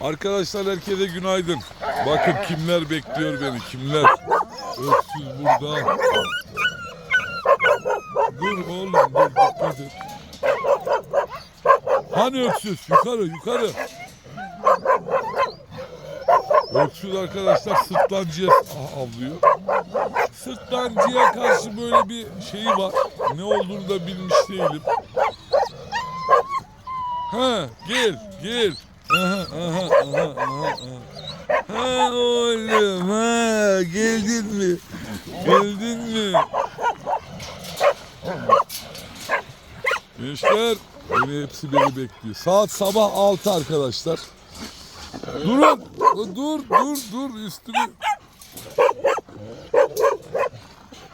Arkadaşlar herkese günaydın. Bakın kimler bekliyor beni kimler. Öksüz burada. Dur oğlum dur dikkat et. Hani öksüz? Yukarı yukarı. Öksüz arkadaşlar sırtlancıya ah, avlıyor. Sırtlancıya karşı böyle bir şeyi var. Ne olduğunu da bilmiş değilim. Ha gel gel. Ha oğlum ha geldin mi? Geldin mi? Gençler beni hepsi beni bekliyor. Saat sabah 6 arkadaşlar. Durun. Dur dur dur üstümü.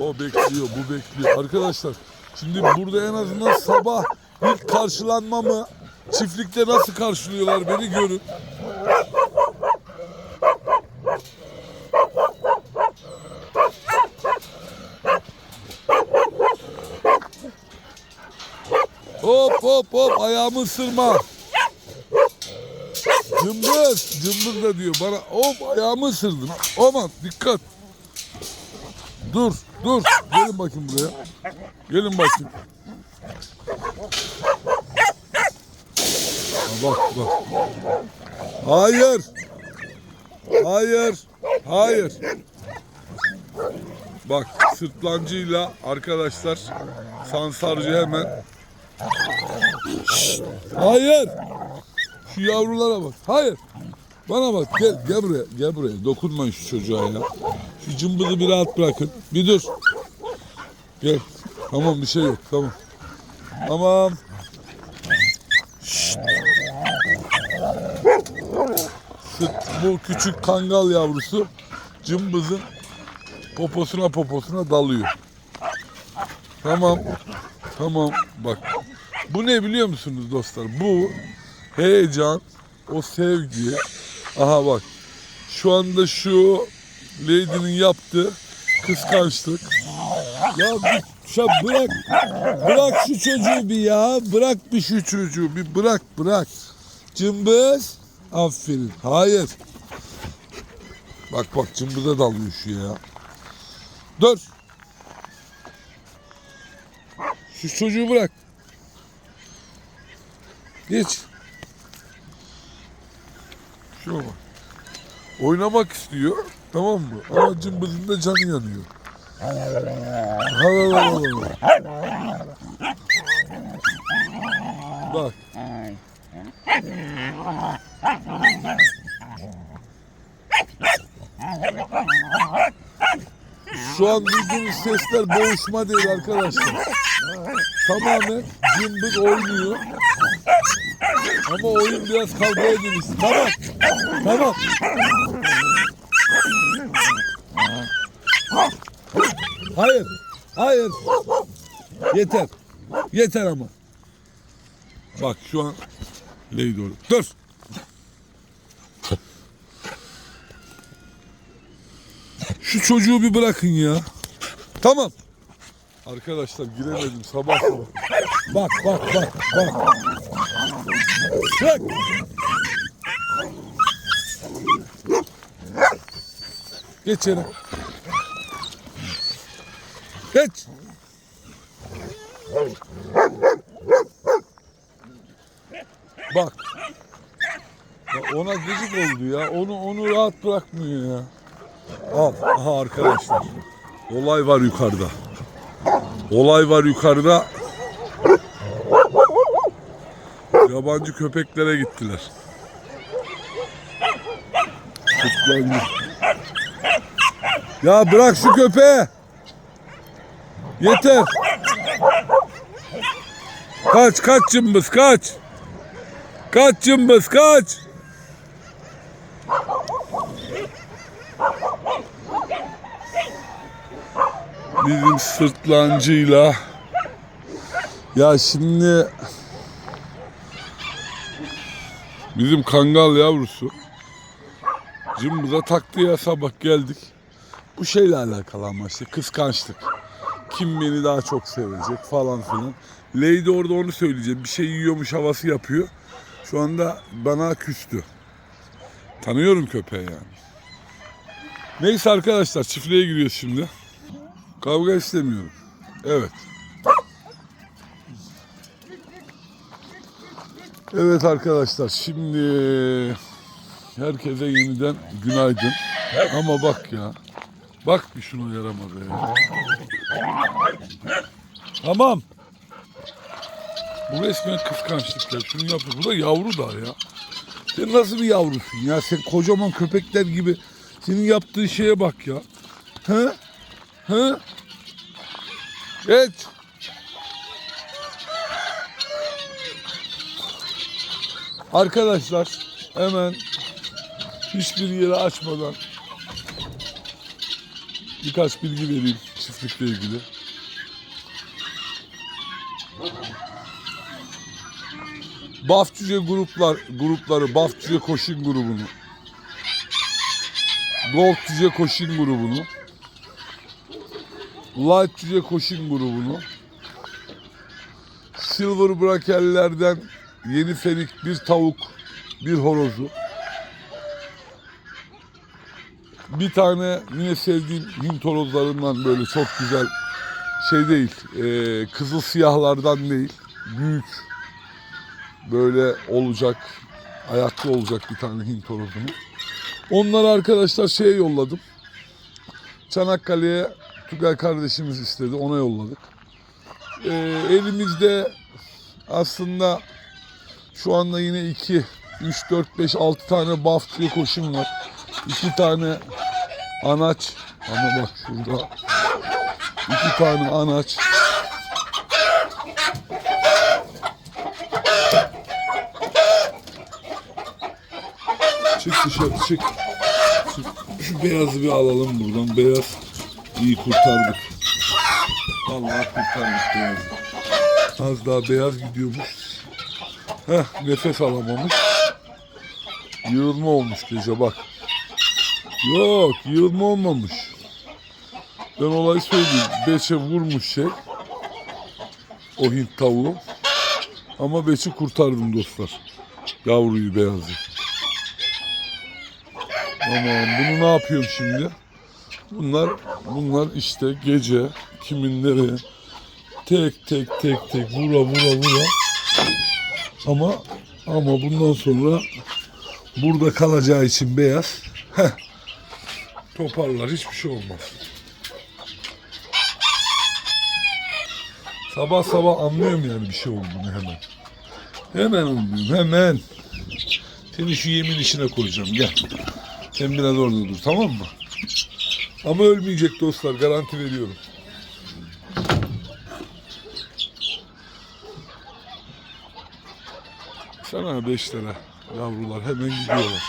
O bekliyor bu bekliyor. Arkadaşlar şimdi burada en azından sabah ilk karşılanmamı çiftlikte nasıl karşılıyorlar beni görün. Hop hop hop ayağımı ısırma. Cımbız, cımbız da diyor bana. Hop ayağımı ısırdın. Aman dikkat. Dur, dur. Gelin bakayım buraya. Gelin bakayım. Bak bak. Hayır. Hayır. Hayır. Bak sırtlancıyla arkadaşlar Sansarcı hemen. Şşt, hayır. Şu yavrulara bak. Hayır. Bana bak gel gel buraya gel buraya. Dokunmayın şu çocuğa ya. Şu cımbızı bir rahat bırakın. Bir dur. Gel. Tamam bir şey yok. Tamam. Tamam. Şşt. Sıt, bu küçük kangal yavrusu cımbızın poposuna poposuna dalıyor. Tamam. Tamam. Bak. Bu ne biliyor musunuz dostlar? Bu heyecan, o sevgi. Aha bak. Şu anda şu Lady'nin yaptığı kıskançlık. Ya bir şu bırak. Bırak şu çocuğu bir ya. Bırak bir şu çocuğu bir bırak bırak. Cımbız. Aferin. Hayır. Bak bak cımbıza dalıyor şu ya. Dur. Şu çocuğu bırak. Geç. Şuna bak. Oynamak istiyor. Tamam mı? Ama cımbızın da canı yanıyor. Bak. Şu an duyduğunuz sesler boğuşma değil arkadaşlar. Tamamen cımbız oynuyor. Ama oyun biraz kavgaya dönüştü. Tamam. Tamam. Hayır. Hayır. Yeter. Yeter ama. Bak şu an doğru. Dur. Şu çocuğu bir bırakın ya. Tamam. Arkadaşlar giremedim sabah sabah. Bak bak bak bak. Bırak. Geç yere. Geç. Bak. Ya ona gıcık oldu ya. Onu onu rahat bırakmıyor ya. Al. Aha arkadaşlar. Olay var yukarıda. Olay var yukarıda. Yabancı köpeklere gittiler. Kutlandı. Ya bırak şu köpeği. Yeter. Kaç kaç cımbız kaç. Kaç cımbız kaç. Bizim sırtlancıyla ya şimdi bizim kangal yavrusu cımbıza taktı ya sabah geldik. Bu şeyle alakalı ama işte kıskançlık. Kim beni daha çok sevecek falan filan. Lady orada onu söyleyecek. Bir şey yiyormuş havası yapıyor. Şu anda bana küstü. Tanıyorum köpeği yani. Neyse arkadaşlar çiftliğe giriyoruz şimdi. Kavga istemiyorum. Evet. Evet arkadaşlar şimdi herkese yeniden günaydın. Ama bak ya. Bak bir şuna yaramadı ya. Tamam. Bu resmen kıskançlık ya. Şunu yapıyor. Bu da yavru da ya. Sen nasıl bir yavrusun ya? Sen kocaman köpekler gibi senin yaptığın şeye bak ya. He? He? Evet. Arkadaşlar hemen hiçbir yere açmadan birkaç bilgi vereyim çiftlikle ilgili. Bafçıca gruplar grupları, Bafçıca Koşin grubunu, Gold Cüce Koşin grubunu, Light Cüce Koşin grubunu, Silver Brakellerden yeni ferik bir tavuk, bir horozu, bir tane yine sevdiğim Hint horozlarından böyle çok güzel şey değil, e, kızıl siyahlardan değil, büyük böyle olacak, ayaklı olacak bir tane Hint horozunu. Onları arkadaşlar şeye yolladım. Çanakkale'ye Tugay kardeşimiz istedi, ona yolladık. E, elimizde aslında şu anda yine 2, 3, 4, 5, 6 tane buff diye koşum var. 2 tane anaç. Ama bak şurada. 2 tane anaç. Çık dışarı çık. çık. Şu beyazı bir alalım buradan. Beyaz iyi kurtardık. Vallahi kurtardık beyazı. Az daha beyaz gidiyormuş. Heh nefes alamamış. Yığılma olmuş gece bak. Yok yığılma olmamış. Ben olayı söyleyeyim. Beçe vurmuş şey. O Hint tavuğu. Ama beçi kurtardım dostlar. Yavruyu beyazı. Aman bunu ne yapıyorum şimdi? Bunlar bunlar işte gece kimin nereye tek tek tek tek vura vura vura ama ama bundan sonra burada kalacağı için beyaz heh, toparlar hiçbir şey olmaz. Sabah sabah anlıyorum yani bir şey olduğunu hemen. Hemen anlıyorum hemen. Seni şu yemin işine koyacağım gel. Sen biraz orada dur tamam mı? Ama ölmeyecek dostlar garanti veriyorum. Sana beş lira yavrular hemen gidiyorlar.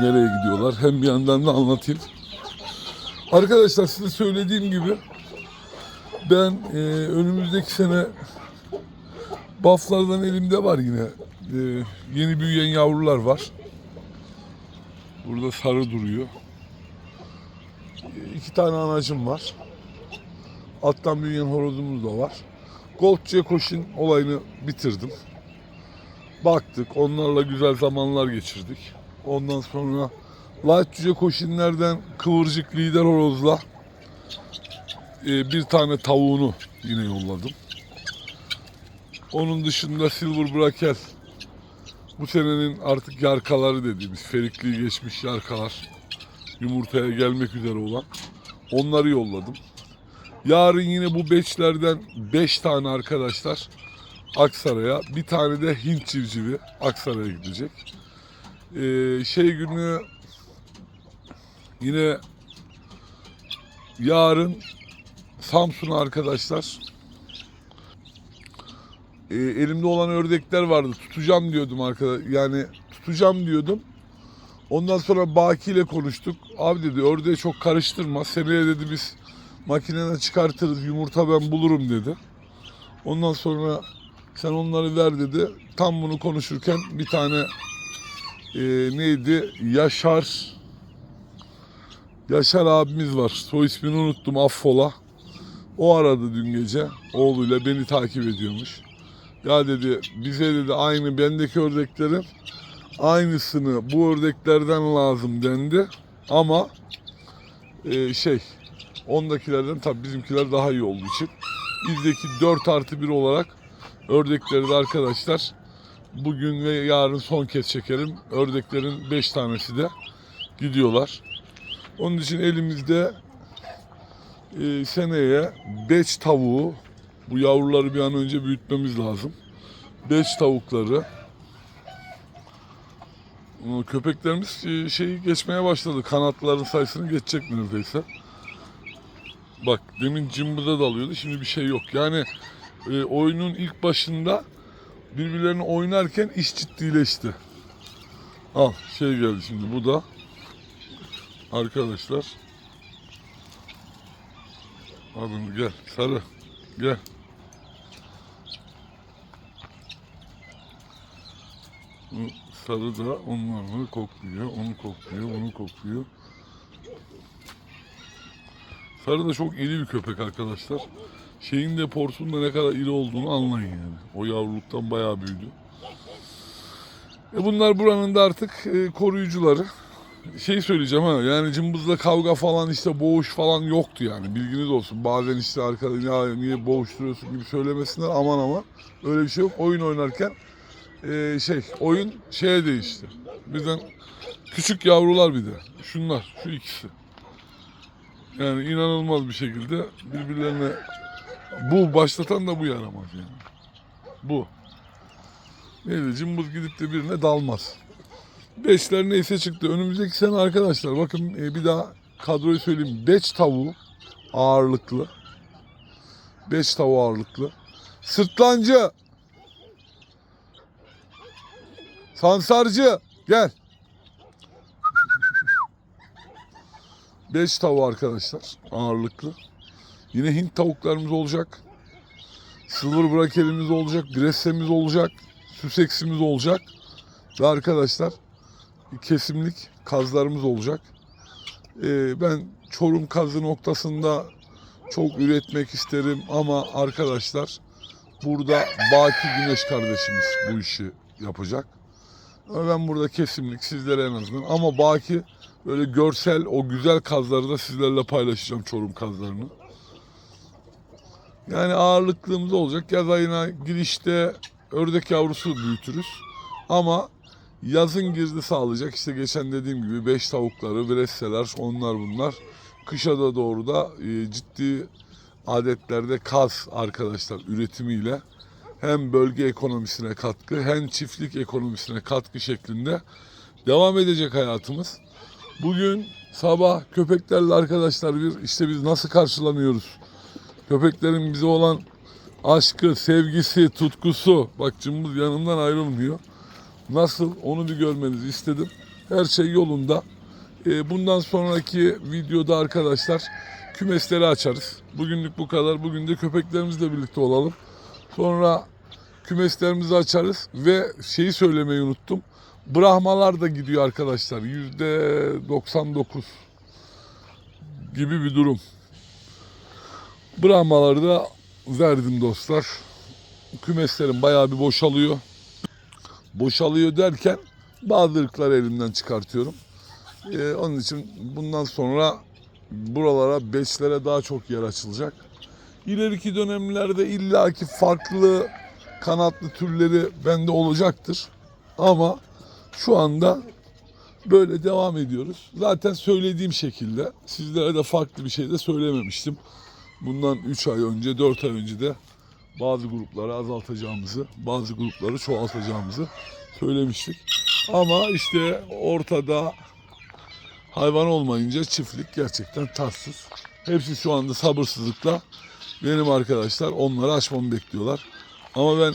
Nereye gidiyorlar? Hem bir yandan da anlatayım. Arkadaşlar size söylediğim gibi ben e, önümüzdeki sene Bufflardan elimde var yine. Ee, yeni büyüyen yavrular var. Burada sarı duruyor. İki tane anacım var. Alttan büyüyen horozumuz da var. Gold koşun olayını bitirdim. Baktık, onlarla güzel zamanlar geçirdik. Ondan sonra Light Cüce kıvırcık lider horozla e, bir tane tavuğunu yine yolladım. Onun dışında Silver Brakel bu senenin artık yarkaları dediğimiz ferikliği geçmiş yarkalar yumurtaya gelmek üzere olan onları yolladım. Yarın yine bu beçlerden 5 tane arkadaşlar Aksaray'a bir tane de Hint civcivi Aksaray'a gidecek. Ee, şey günü yine yarın Samsun'a arkadaşlar e, elimde olan ördekler vardı. Tutacağım diyordum arkadaş. Yani tutacağım diyordum. Ondan sonra Baki ile konuştuk. Abi dedi ördeği çok karıştırma. Seneye dedi biz makineden çıkartırız. Yumurta ben bulurum dedi. Ondan sonra sen onları ver dedi. Tam bunu konuşurken bir tane e, neydi? Yaşar Yaşar abimiz var. Soy ismini unuttum. Affola. O aradı dün gece. Oğluyla beni takip ediyormuş. Ya dedi bize dedi aynı bendeki ördeklerin aynısını bu ördeklerden lazım dendi. Ama e, şey ondakilerden tabii bizimkiler daha iyi olduğu için bizdeki 4 artı 1 olarak ördekleri de arkadaşlar bugün ve yarın son kez çekerim. Ördeklerin 5 tanesi de gidiyorlar. Onun için elimizde e, seneye beç tavuğu bu yavruları bir an önce büyütmemiz lazım. Beç tavukları köpeklerimiz e, şeyi geçmeye başladı. Kanatların sayısını geçecek neredeyse. Bak demin cımbıda dalıyordu. Şimdi bir şey yok. Yani e, oyunun ilk başında birbirlerini oynarken iş ciddileşti. Al şey geldi şimdi bu da arkadaşlar Alın gel sarı gel. Sarı da onlarla kokluyor, onu kokluyor, onu kokluyor. Sarı da çok iri bir köpek arkadaşlar. Şeyin de porsunun da ne kadar iri olduğunu anlayın yani. O yavruluktan bayağı büyüdü. E bunlar buranın da artık e, koruyucuları. Şey söyleyeceğim ha yani cımbızla kavga falan işte boğuş falan yoktu yani bilginiz olsun. Bazen işte arkada ya niye boğuşturuyorsun gibi söylemesinler aman aman öyle bir şey yok. Oyun oynarken e, şey oyun şeye değişti. Birden küçük yavrular bir de şunlar şu ikisi. Yani inanılmaz bir şekilde birbirlerine bu başlatan da bu yaramaz yani. Bu. Neydi cımbız gidip de birine dalmaz. Beşler neyse çıktı. Önümüzdeki sene arkadaşlar bakın e, bir daha kadroyu söyleyeyim. Beş tavuğu ağırlıklı. Beş tavuğu ağırlıklı. Sırtlancı. Sansarcı. Gel. Beş tavuğu arkadaşlar ağırlıklı. Yine Hint tavuklarımız olacak. Silver brakelimiz olacak. Bressemiz olacak. Süseksimiz olacak. Ve arkadaşlar kesimlik kazlarımız olacak. Ee, ben Çorum kazı noktasında çok üretmek isterim ama arkadaşlar burada Baki Güneş kardeşimiz bu işi yapacak. Ben burada kesimlik sizlere en azından ama Baki böyle görsel o güzel kazları da sizlerle paylaşacağım Çorum kazlarını. Yani ağırlıklığımız olacak. Yaz ayına girişte ördek yavrusu büyütürüz. Ama yazın girdi sağlayacak. İşte geçen dediğim gibi beş tavukları, bresseler, onlar bunlar. Kışa da doğru da e, ciddi adetlerde kaz arkadaşlar üretimiyle hem bölge ekonomisine katkı hem çiftlik ekonomisine katkı şeklinde devam edecek hayatımız. Bugün sabah köpeklerle arkadaşlar bir işte biz nasıl karşılanıyoruz? Köpeklerin bize olan aşkı, sevgisi, tutkusu. Bak cımbız yanımdan ayrılmıyor. Nasıl onu bir görmenizi istedim. Her şey yolunda. Ee, bundan sonraki videoda arkadaşlar kümesleri açarız. Bugünlük bu kadar. Bugün de köpeklerimizle birlikte olalım. Sonra kümeslerimizi açarız ve şeyi söylemeyi unuttum. Brahmalar da gidiyor arkadaşlar. Yüzde 99 gibi bir durum. Brahmaları da verdim dostlar. Kümeslerim bayağı bir boşalıyor. Boşalıyor derken bazı ırkları elimden çıkartıyorum. Ee, onun için bundan sonra buralara, beslere daha çok yer açılacak. İleriki dönemlerde illaki farklı kanatlı türleri bende olacaktır. Ama şu anda böyle devam ediyoruz. Zaten söylediğim şekilde sizlere de farklı bir şey de söylememiştim. Bundan 3 ay önce, 4 ay önce de bazı grupları azaltacağımızı, bazı grupları çoğaltacağımızı söylemiştik. Ama işte ortada hayvan olmayınca çiftlik gerçekten tatsız. Hepsi şu anda sabırsızlıkla benim arkadaşlar onları açmamı bekliyorlar. Ama ben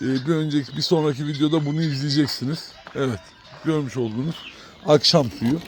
e, bir önceki bir sonraki videoda bunu izleyeceksiniz. Evet görmüş olduğunuz akşam suyu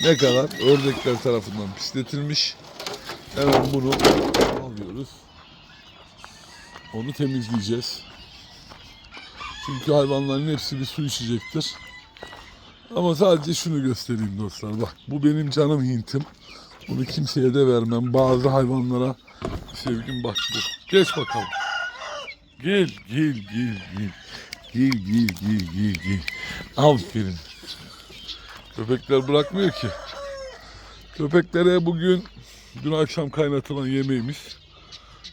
ne kadar ördekler tarafından pisletilmiş. Hemen bunu alıyoruz. Onu temizleyeceğiz. Çünkü hayvanların hepsi bir su içecektir. Ama sadece şunu göstereyim dostlar. Bak bu benim canım hintim. Bunu kimseye de vermem. Bazı hayvanlara sevgim bak bu. Geç bakalım. Gel gel gel gel. Gel gel gel gel gel. Aferin. Köpekler bırakmıyor ki. Köpeklere bugün dün akşam kaynatılan yemeğimiz.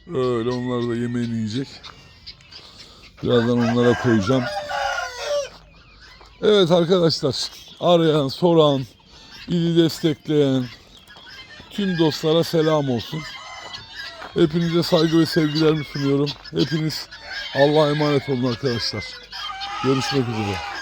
Öyle onlar da yemeğini yiyecek. Birazdan onlara koyacağım. Evet arkadaşlar arayan, soran, bizi destekleyen tüm dostlara selam olsun. Hepinize saygı ve sevgilerimi sunuyorum. Hepiniz Allah'a emanet olun arkadaşlar. Görüşmek üzere.